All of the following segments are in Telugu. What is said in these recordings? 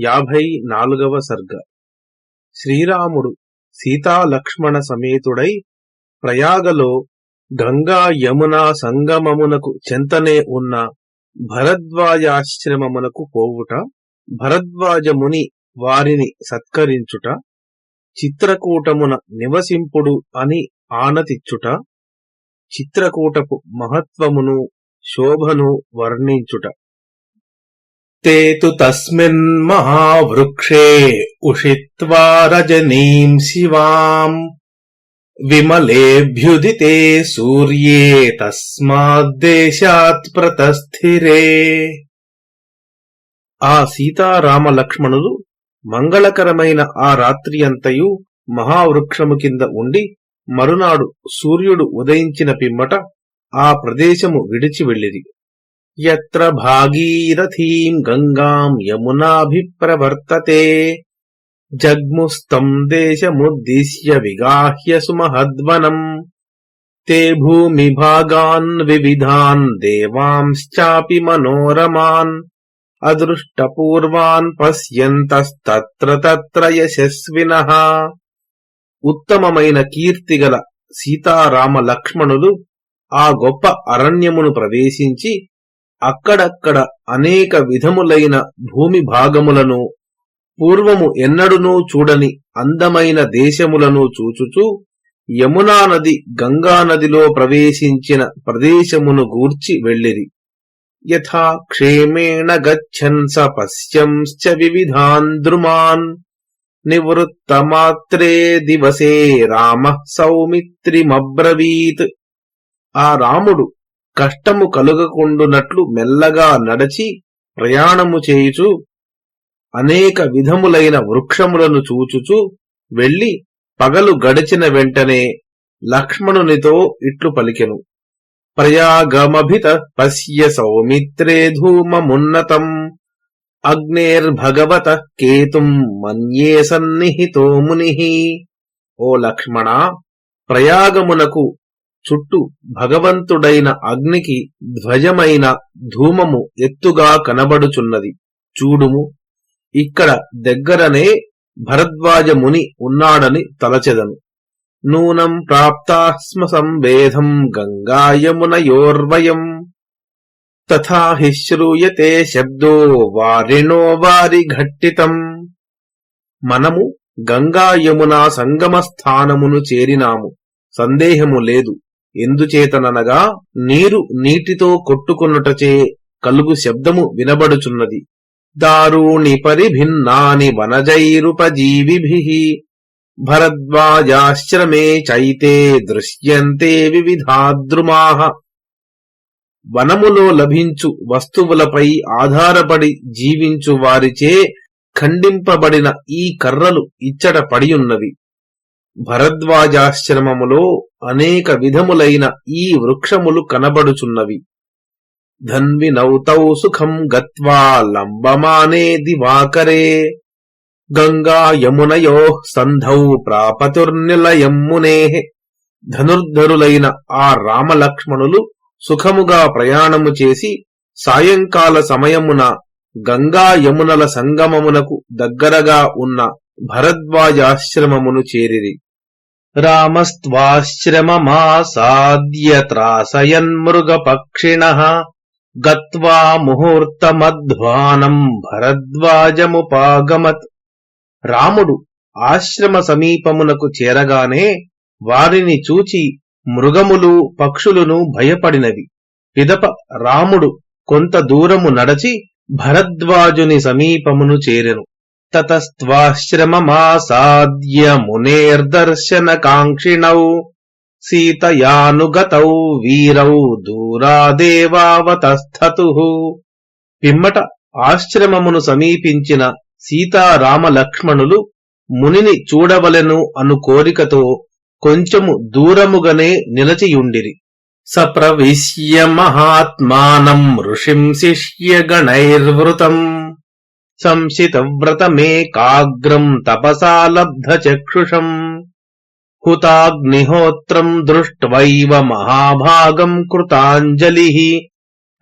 యాభై నాలుగవ సర్గ. శ్రీరాముడు సీతాలక్ష్మణ సమేతుడై ప్రయాగలో గంగా యమునా సంగమమునకు చెంతనే ఉన్న భరద్వాజాశ్రమమునకు పోవుట భరద్వాజముని వారిని సత్కరించుట చిత్రకూటమున నివసింపుడు అని ఆనతిచ్చుట చిత్రకూటపు మహత్వమును శోభను వర్ణించుట. ते तु तस्मिन् महावृक्षे उषित्वा रजनीम् शिवाम् विमलेऽभ्युदिते सूर्ये తస్మాద్దేశాత్ ప్రతస్థిరే ఆ సీతారామ లక్ష్మణులు మంగళకరమైన ఆ రాత్రి అంతయు మహావృక్షము కింద ఉండి మరునాడు సూర్యుడు ఉదయించిన పిమ్మట ఆ ప్రదేశము విడిచి వెళ్ళిరి యత్ర భాగీరథీం గంగాం యమునాభిప్రవర్తతే. జగ్ముస్తం దేశముద్దిశ్య విగాహ్య సుమహద్వనం. తే భూమి భాగాన్ వివిధాన్ దేవాంశ్చాపి మనోరమాన్. అదృష్టపూర్వాన్ పశ్యంతస్తత్ర తత్ర యశస్వినః. ఉత్తమమైన కీర్తిగల సీతారామ లక్ష్మణులు ఆ గొప్ప అరణ్యమును ప్రవేశించి అక్కడక్కడ అనేక విధములైన భూమి భాగములను పూర్వము ఎన్నడునూ చూడని అందమైన దేశములను చూచుచూ యమునా నది గంగానదిలో ప్రవేశించిన ప్రదేశమును గూర్చి వెళ్ళిరి. యథా క్షేమేణ గచ్చన్ స పశ్యంశ్చ వివిధాన్ ద్రుమాన్. నివృత్తమాత్రే దివసే రామ సౌమిత్రిమబ్రవీత్. ఆ రాముడు కష్టము కలుగకుండునట్లు మెల్లగా నడచి ప్రయాణము చేయుచు అనేక విధములైన వృక్షములను చూచుచు వెళ్ళి పగలు గడిచిన వెంటనే లక్ష్మణునితో ఇట్లు పలికెను. ప్రయాగమభిత పశ్య సౌమిత్రే ధూమమున్నతం అగ్నేర్భగవత కేతుం మన్యే సన్నిహితో ముని ఓ లక్ష్మణ ప్రయాగమునకు చుట్టూ భగవంతుడైన అగ్నికి ధ్వజమైన ధూమము ఎత్తుగా కనబడుచున్నది. చూడుము ఇక్కడ దగ్గరనే భరద్వాజ ముని ఉన్నాడని తలచెదను. నూనం ప్రాప్తాస్మ సంవేదం గంగాయమునయోర్వయం తథా హి శ్రూయతే శబ్దో వారిణో వారి ఘట్టితం. మనము గంగాయమునా సంగమ స్థానమును చేరినాము. సందేహము లేదు. ఎందుచేతననగా నీరు నీటితో కొట్టుకున్నటచే కలుగు శబ్దము వినబడుచున్నది. దారుణి పరిభిన్నాని వనజైరుపజీవిభి. భరద్వాజాశ్రమే చైతే దృశ్యంతే వివిధాద్రుమాహ వనములో లభించు వస్తువులపై ఆధారపడి జీవించు వారిచే ఖండింపబడిన ఈ కర్రలు ఇచ్చట పడియున్నవి. భరద్వాజాశ్రమములో అనేక విధములైన ఈ వృక్షములు కనబడుచున్నవి. ధన్వి నౌతౌ సుఖం గత్వా లంబమానే దివాకరే. గంగా యమునయో సంధౌ ప్రాపతుర్నిలయం మునే ధనుర్ధరులైన ఆ రామలక్ష్మణులు సుఖముగా ప్రయాణము చేసి సాయంకాల సమయమున గంగా యమునల సంగమమునకు దగ్గరగా ఉన్న భరద్వాజాశ్రమమును చేరిరి. రామస్త్వాశ్రమమాసాద్య త్రాసయన్మృగపక్షిణ గత్వా ముహూర్తమధ్వానం భరద్వాజముపాగమత్ రాముడు ఆశ్రమ సమీపమునకు చేరగానే వారిని చూచి మృగములు పక్షులును భయపడినవి. పిదప రాముడు కొంత దూరము నడచి భరద్వాజుని సమీపమును చేరెను. తతస్త్వాశ్రమమాసాద్య మునేర్దర్శనకాంక్షిణౌ సీతయానుగతౌ వీరౌ దూరాదేవావతస్థతు పిమ్మట ఆశ్రమమును సమీపించిన సీతారామ లక్ష్మణులు మునిని చూడవలెను అను కోరికతో కొంచెము దూరముగనే నిలచియుండిరి. సప్రవిశ్య మహాత్మానం ఋషిం శిష్యగణైర్వృతం। సంశితవ్రతమేకాగ్రం తపసా చక్షుషం హుతాగ్నిహోత్రం దృష్ట్వైవ మహాభాగం కృతాంజలి.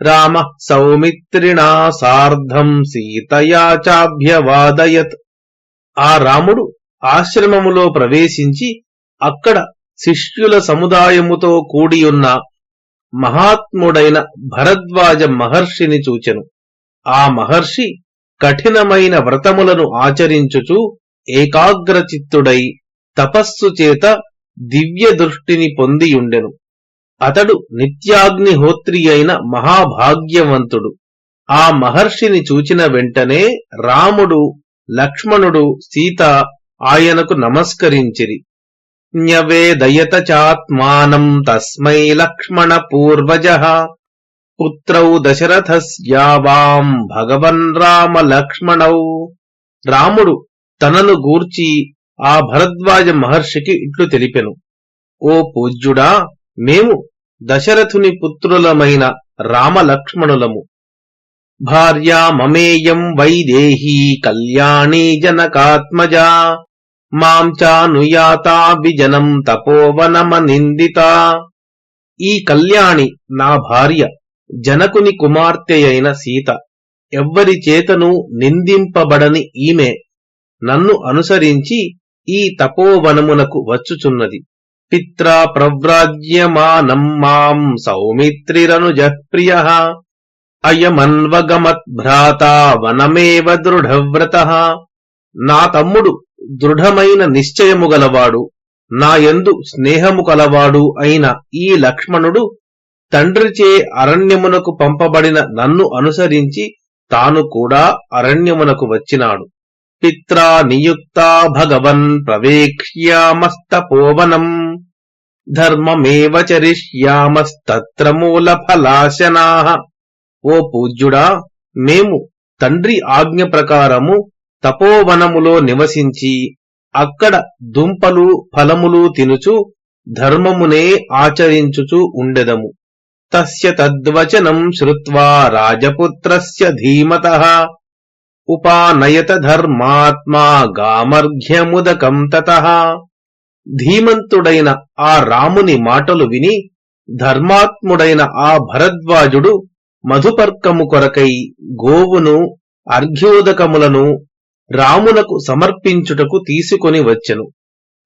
రామ సౌమిత్రిణా సార్ధం సీతయా చాభ్యవాదయత్. ఆ రాముడు ఆశ్రమములో ప్రవేశించి అక్కడ శిష్యుల సముదాయముతో కూడియున్న మహాత్ముడైన భరద్వాజ మహర్షిని చూచెను. ఆ మహర్షి కఠినమైన వ్రతములను ఆచరించుచు ఏకాగ్రచిత్తుడై తపస్సు చేత దివ్య దృష్టిని పొందియుండెను. అతడు నిత్యాగ్నిహోత్రి అయిన మహాభాగ్యవంతుడు. ఆ మహర్షిని చూచిన వెంటనే రాముడు లక్ష్మణుడు సీత ఆయనకు నమస్కరించిరి. న్యవేదయత చాత్మానం తస్మై లక్ష్మణ పూర్వజ పుత్రౌ దశరథస్యావాం భగవన్ రామ లక్ష్మణౌ రాముడు తనను గూర్చి ఆ భరద్వాజ మహర్షికి ఇట్లు తెలిపెను. ఓ పూజ్యుడా మేము దశరథుని పుత్రులమైన రామలక్ష్మణులము. భార్యా మమేయం వైదేహీ కళ్యాణీ జనకాత్మజా. మాం చానుయాతా విజనం తపోవనమనిందిత. ఈ కళ్యాణి నా భార్య జనకుని కుమార్తె అయిన సీత ఎవ్వరి చేతను నిందింపబడని ఈమె నన్ను అనుసరించి ఈ తపోవనమునకు వచ్చుచున్నది. పిత్రా ప్రవ్రాజ్యమానం మాం సౌమిత్రిరనుజః ప్రియ అయమన్వగమద్భ్రాత వనమేవ దృఢవ్రత. నా తమ్ముడు దృఢమైన నిశ్చయము గలవాడు నాయందు స్నేహము కలవాడు అయిన ఈ లక్ష్మణుడు తండ్రిచే అరణ్యమునకు పంపబడిన నన్ను అనుసరించి తాను కూడా అరణ్యమునకు వచ్చినాడు. పిత్రా నియుక్తా భగవన్ ప్రవేక్ష్యామస్తపోవనం. ధర్మమేవ చరిష్యామస్తత్ర మూల ఫలాశనా ఓ పూజ్యుడా మేము తండ్రి ఆజ్ఞ ప్రకారము తపోవనములో నివసించి అక్కడ దుంపలు ఫలములు తినుచు ధర్మమునే ఆచరించుచు ఉండెదము. తస్య తద్వచనం శ్రుత్వా రాజపుత్రస్య ధీమత. ఉపానయత ధర్మాత్మా గామర్ఘ్యముదకం తతః. ధీమంతుడైన ఆ రాముని మాటలు విని ధర్మాత్ముడైన ఆ భరద్వాజుడు మధుపర్కము కొరకై గోవును అర్ఘ్యోదకములను రామునకు సమర్పించుటకు తీసుకొని వచ్చెను.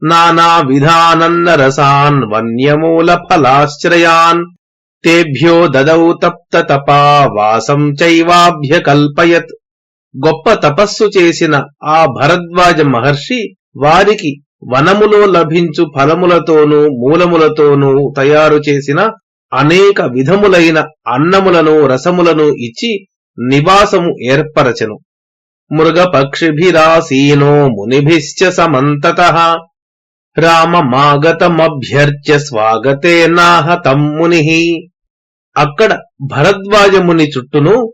నానా విధానన్న రసాన్ వన్యమూల ఫలాశ్రయాన్ తేభ్యో దదౌ తప్త తపా వాసం చైవాభ్యకల్పయత్ గొప్ప తపస్సు చేసిన ఆ భరద్వాజ మహర్షి వారికి వనములో లభించు ఫలములతోనూ మూలములతోనూ తయారు చేసిన అనేక విధములైన అన్నములను రసములను ఇచ్చి నివాసము ఏర్పరచెను. మృగపక్షిభిరాసీనో మునిభిశ్చ సమంతత। రామమాగతమభ్యర్చ్య స్వాగతే నాహతం ముని. అక్కడ భరద్వాజముని చుట్టూను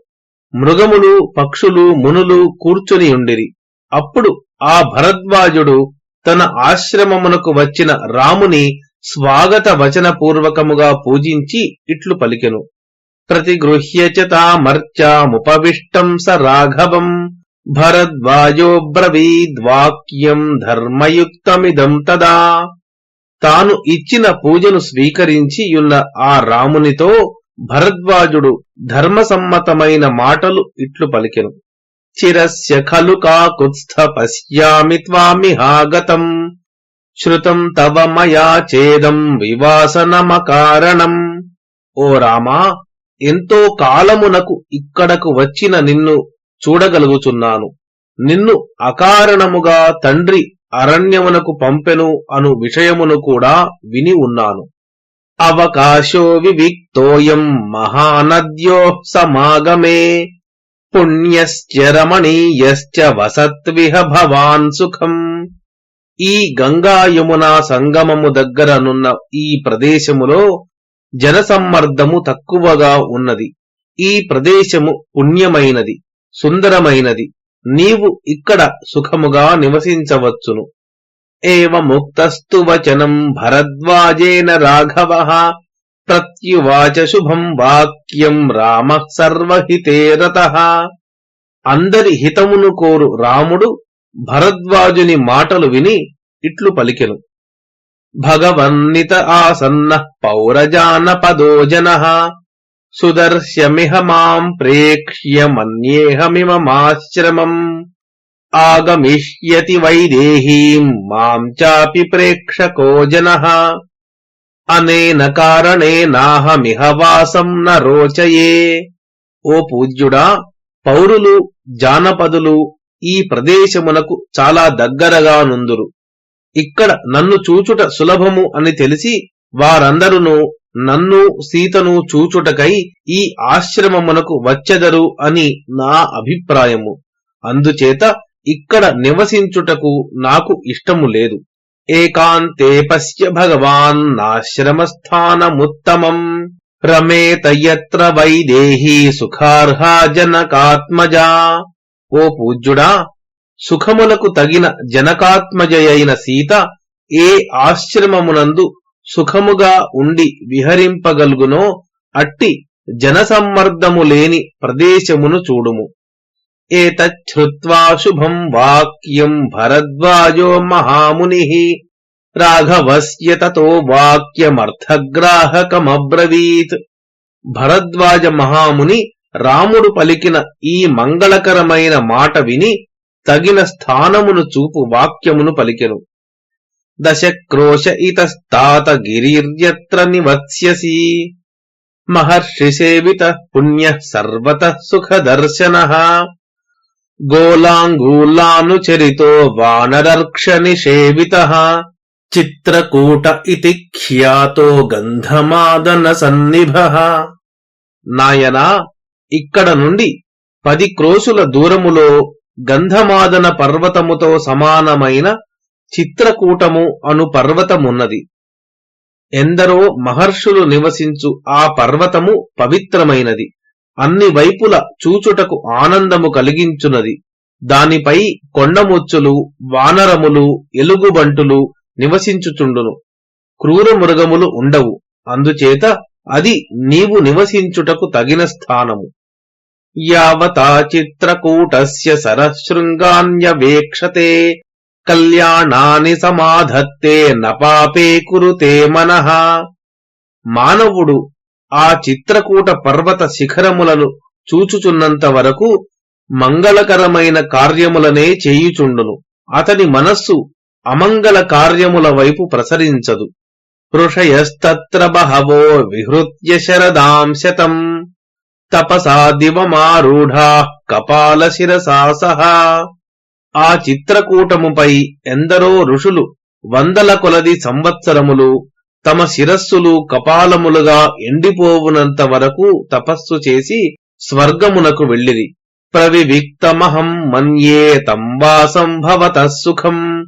మృగములు పక్షులు మునులు కూర్చుని ఉండిరి. అప్పుడు ఆ భరద్వాజుడు తన ఆశ్రమమునకు వచ్చిన రాముని స్వాగత వచనపూర్వకముగా పూజించి ఇట్లు పలికెను. ప్రతిగృహ్య చ తామర్చాముపవిష్టం స రాఘవం. భరద్వాజో బ్రవీద్వాక్యం ధర్మయుక్తమిదం తదా. తాను ఇచ్చిన పూజను స్వీకరించి యున్న ఆ రామునితో భరద్వాజుడు ధర్మసమ్మతమైన మాటలు ఇట్లు పలికెను. చిరస్య ఖలు కాకుత్స్థ పశ్యామి త్వామిహాగతం శృతం తవ మయా చేదం వివాసనమకారణం. ఓ రామా ఎంతో కాలమునకు ఇక్కడకు వచ్చిన నిన్ను చూడగలుగుచున్నాను. నిన్ను అకారణముగా తండ్రి అరణ్యమునకు పంపెను అను విషయమును కూడా విని ఉన్నాను. అవకాశో వివిక్తోయం మహానద్యో సమాగమే. పుణ్యశ్చ రమణీయశ్చ వసత్విహ భవాన్ సుఖం. ఈ గంగా యమునా సంగమము దగ్గరనున్న ఈ ప్రదేశములో జనసమ్మర్దము తక్కువగా ఉన్నది. ఈ ప్రదేశము పుణ్యమైనది. సుందరమైనది. నీవు ఇక్కడ సుఖముగా నివసించవచ్చును. ఏముక్తస్తు వచనం భరద్వాజేన రాఘవ ప్రత్యువాచ శుభం వాక్యం రామ సర్వహితేరత అందరి హితమును కోరు రాముడు భరద్వాజుని మాటలు విని ఇట్లు పలికెను. భగవన్నిత ఆసన్న పౌరజానపదో జన. సుదర్శ్యమిహ మాం ప్రేక్ష్య మన్యేహమిమమాశ్రమం ఆగమిష్యతి వైదేహీం మాం చాపి ప్రేక్షకో జన అనేన కారణేనాహమిహ వాసం న రోచయే ఓ పూజ్యుడా పౌరులు జానపదులు ఈ ప్రదేశమునకు చాలా దగ్గరగా నుందురు. ఇక్కడ నన్ను చూచుట సులభము అని తెలిసి వారందరును నన్ను సీతను చూచుటకై ఈ ఆశ్రమమునకు వచ్చెదరు అని నా అభిప్రాయము. అందుచేత ఇక్కడ నివసించుటకు నాకు ఇష్టము లేదు. ఏకాంతే పశ్య భగవాన్ నాశ్రమస్థానముత్తమం. ప్రమేతయత్ర వైదేహీ సుఖార్హా జనకాత్మజా. ఓ పూజ్యుడా సుఖములకు తగిన జనకాత్మజయైన సీత ఏ ఆశ్రమమునందు సుఖముగా ఉండి విహరింపగలుగునో అట్టి జనసమ్మర్దము లేని ప్రదేశమును చూడుము. ఏతచ్చుత్వా శుభం వాక్యం భరద్వాజో మహాముని రాఘవస్య తతో వాక్యమర్థగ్రాహకమబ్రవీత్. భరద్వాజ మహాముని రాముడు పలికిన ఈ మంగళకరమైన మాట విని తగిన స్థానమును చూపు వాక్యమును పలికెను. దశ క్రోశ ఇతస్తాత గిరిర్యత్ర నివత్స్యసి. మహర్షి సేవిత పుణ్య సర్వత సుఖదర్శన. గోలాంగూలానుచరితో వానరర్క్ష నిషేవిత. చిత్రకూట ఇతి ఖ్యాతో గంధమాదన సన్నిభ. నాయనా ఇక్కడ నుండి పది క్రోశుల దూరములో గంధమాదన పర్వతముతో సమానమైన చిత్రకూటము అను పర్వతమున్నది. ఎందరో మహర్షులు నివసించు ఆ పర్వతము పవిత్రమైనది. అన్ని వైపుల చూచుటకు ఆనందము కలిగించున్నది దానిపై కొండముచ్చులు వానరములు ఎలుగుబంటులు నివసించుచుండును. క్రూర మృగములు ఉండవు. అందుచేత అది నీవు నివసించుటకు తగిన స్థానము. యావతా చిత్రకూటస్య సరశృంగాన్యవేక్షతే కళ్యాణాని సమాధత్తే నపాపే కురుతే మనః. మానవుడు ఆ చిత్రకూట పర్వత శిఖరములను చూచుచున్నంత వరకు మంగళకరమైన కార్యములనే చేయుచుండును. అతని మనస్సు అమంగళ కార్యముల వైపు ప్రసరించదు. ఋషయస్తత్ర బహవో విహృత్య శరదాంశతం తపసా దివమారూఢా కపాల శిరసా సహా. ఆ చిత్రకూటముపై ఎందరో ఋషులు వందల కొలది సంవత్సరములు తమ శిరస్సులు కపాలములుగా ఎండిపోవునంత వరకు తపస్సు చేసి స్వర్గమునకు వెళ్ళిరి. ప్రవివిక్తమహం మన్యే తంబాసం భవత సుఖం.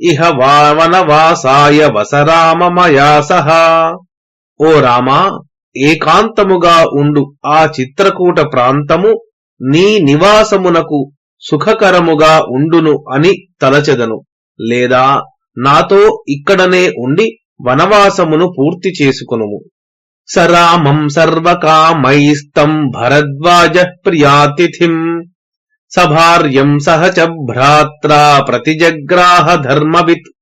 ఇహ వావనవాసాయ వసరామమయా సహ ఓ రామా ఏకాంతముగా ఉండు. ఆ చిత్రకూట ప్రాంతము నీ నివాసమునకు సుఖకరముగా ఉండును అని తలచెదను. లేదా నాతో ఇక్కడనే ఉండి వనవాసమును పూర్తి చేసుకునుము. సరామం సర్వకామైస్తం భరద్వాజ ప్రియాతిథిం. సభార్యం సహచ భ్రాత్రా ప్రతిజగ్రాహ ధర్మవిత్.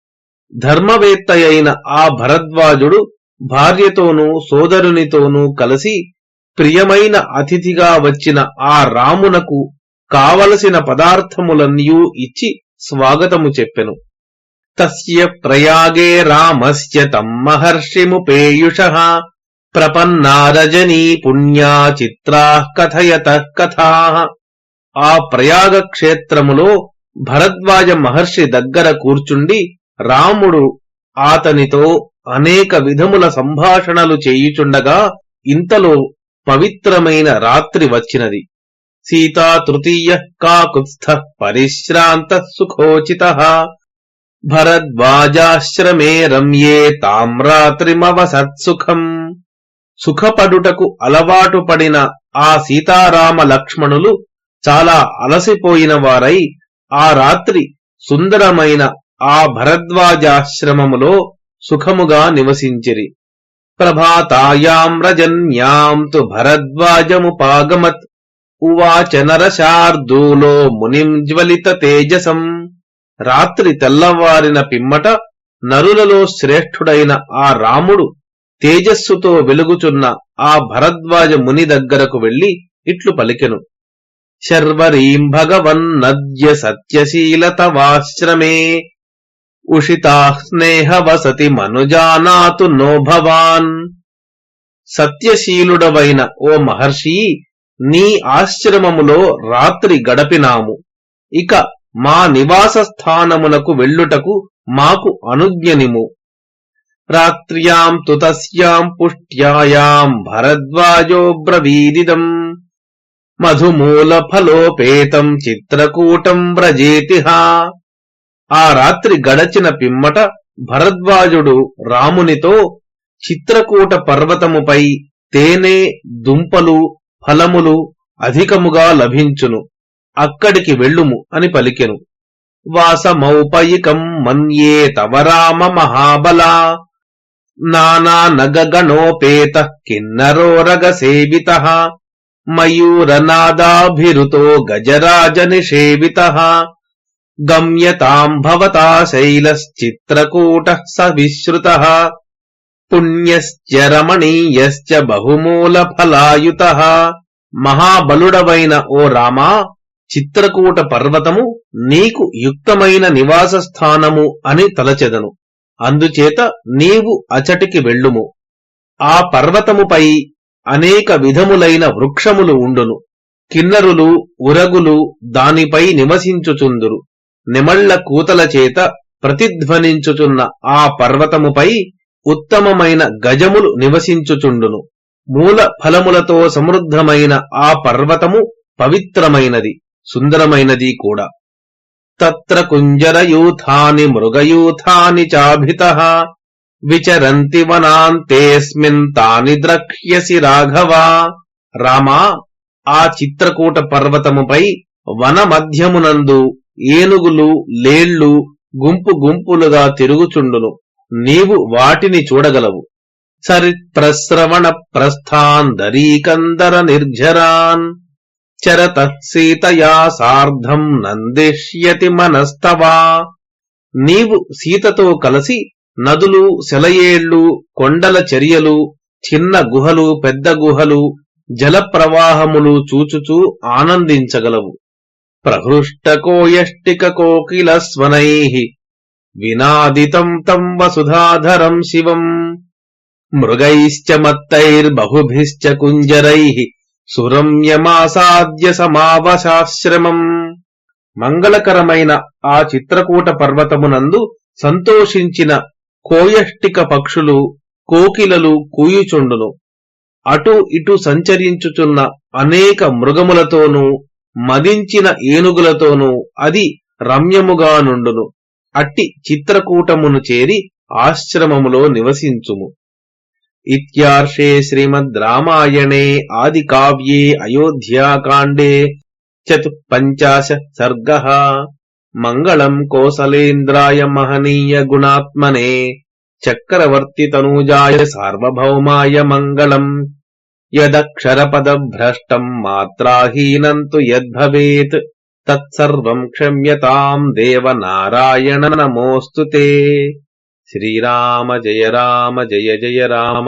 ధర్మవేత్తయైన ఆ భరద్వాజుడు భార్యతోనూ సోదరునితోనూ కలిసి ప్రియమైన అతిథిగా వచ్చిన ఆ రామునకు కావలసిన పదార్థములన్నయూ ఇచ్చి స్వాగతము చెప్పెను. తస్య ప్రయాగే రామస్య తం మహర్షిముపేయుష ప్రపన్నారజనీ పుణ్యా చిత్రా కథయత కథా. ఆ ప్రయాగ క్షేత్రములో భరద్వాజ మహర్షి దగ్గర కూర్చుండి రాముడు ఆతనితో అనేక విధముల సంభాషణలు చేయుచుండగా ఇంతలో పవిత్రమైన రాత్రి వచ్చినది. సీతా తృతీయ కాకుత్స్థ పరిశ్రాంత సుఖోచిత. భరద్వాజాశ్రమే రమ్యే తామ్రాత్రిమవసత్సుఖం. సుఖపడుటకు అలవాటు పడిన ఆ సీతారామ లక్ష్మణులు చాలా అలసిపోయిన వారై ఆ రాత్రి సుందరమైన ఆ భరద్వాజాశ్రమములో సుఖముగా నివసించిరి. ప్రభాతాయాం రజన్యాం తు భరద్వాజముపాగమత్. ఉవాచ నరశార్దూలో మునిం జ్వలిత తేజసం. రాత్రి తెల్లవారిన పిమ్మట నరులలో శ్రేష్ఠుడైన ఆ రాముడు తేజస్సుతో వెలుగుచున్న ఆ భరద్వాజ ముని దగ్గరకు వెళ్ళి ఇట్లు పలికెను. శర్వరీం భగవన్నద్య సత్యశీలతవాశ్రమే. ఉషితా స్నేహ వసతి మనుజానాతు నో భవాన్. సత్యశీలుడవైన ఓ మహర్షి నీ ఆశ్రమములో రాత్రి గడపినాము. ఇక మా నివాస స్థానమునకు వెళ్ళుటకు మాకు అనుజ్ఞనిము. రాత్ర్యాం తుతస్యాం పుష్ట్యాయాం భరద్వాజో బ్రవీదిదం. మధుమూల ఫలోపేతం చిత్రకూటం వ్రజేతిహ. ఆ రాత్రి గడచిన పిమ్మట భరద్వాజుడు రామునితో చిత్రకూట పర్వతముపై తేనె దుంపలు ఫలములు అధికముగా లభించును. అక్కడికి వెళ్ళుము అని పలికెను. వాసమౌపయికం మన్యే తవ రామ మహాబల. నానా నగగణోపేత కిన్నరోరగ సేవిత మయూరనాదాభిరుతో గజరాజ నిషేవిత. గమ్యతాం భవతా శైలశ్చిత్రకూట స విశ్రుత పుణ్యశ్చ రమణీయశ్చ బహుమూల ఫలాయుత మహాబలుడవైన ఓ రామా చిత్రకూట పర్వతము నీకు యుక్తమైన నివాస స్థానము అని తలచెదను. అందుచేత నీవు అచటికి వెళ్ళుము. ఆ పర్వతముపై అనేక విధములైన వృక్షములు ఉండును. కిన్నరులు ఉరగులు దానిపై నివసించుచుందురు. నిమళ్ళ కూతల చేత ప్రతిధ్వనించుచున్న ఆ పర్వతముపై ఉత్తమమైన గజములు నివసించుచుండును. మూల ఫలములతో సమృద్ధమైన ఆ పర్వతము పవిత్రమైనది సుందరమైనది కూడా. తత్ర కుంజరయూథాని మృగయూథాని చాభిత విచరంతి వనాంతేస్మిన్ తాని ద్రక్ష్యసి రాఘవా. రామా ఆ చిత్రకూట పర్వతముపై వన మధ్యమునందు ఏనుగులు లేళ్ళు గుంపు గుంపులుగా తిరుగుచుండును. నీవు వాటిని చూడగలవు. చరిత్రశ్రవణ ప్రస్థాందరీకందర నిర్జరాన్. చరతత్సీతయా సార్ధం నందిష్యతి మనస్తవా. నీవు సీతతో కలిసి నదులు సెలయేళ్ళు కొండల చర్యలు చిన్న గుహలు పెద్ద గుహలు జలప్రవాహములు చూచుచూ ఆనందించగలవు. ప్రహృష్టకోయష్టిక కోకిల స్వనై వినాదితం తం వసుధాధరం శివం. మృగైశ్చ మత్తైర్బహుభిశ్చ కుంజరై సురమ్యమాసాద్య సమావశాశ్రమం. మంగళకరమైన ఆ చిత్రకూట పర్వతమునందు సంతోషించిన కోయష్టిక పక్షులు కోకిలలు కూయుచుండును. అటు ఇటు సంచరించుచున్న అనేక మృగములతోనూ మదించిన ఏనుగులతోనూ అది రమ్యముగా నుండును. అట్టి చిత్రకూటమును చేరి ఆశ్రమములో నివసించుము. ఇత్యార్షే శ్రీమద్ రామాయణే ఆది కావ్యే అయోధ్యాకాండే చతుపంచాశ సర్గ. మంగళం కోసలేంద్రాయ మహనీయ గుణాత్మనే చక్రవర్తి తనూజాయ సార్వభౌమాయ మంగళం. యదక్షరపదభ్రష్టం మాత్రాహీనం తు యద్భవేత్. తత్సర్వం క్షమ్యతాం దేవ నారాయణ నమోऽस्तు తే శ్రీరామ జయ రామ జయ జయ రామ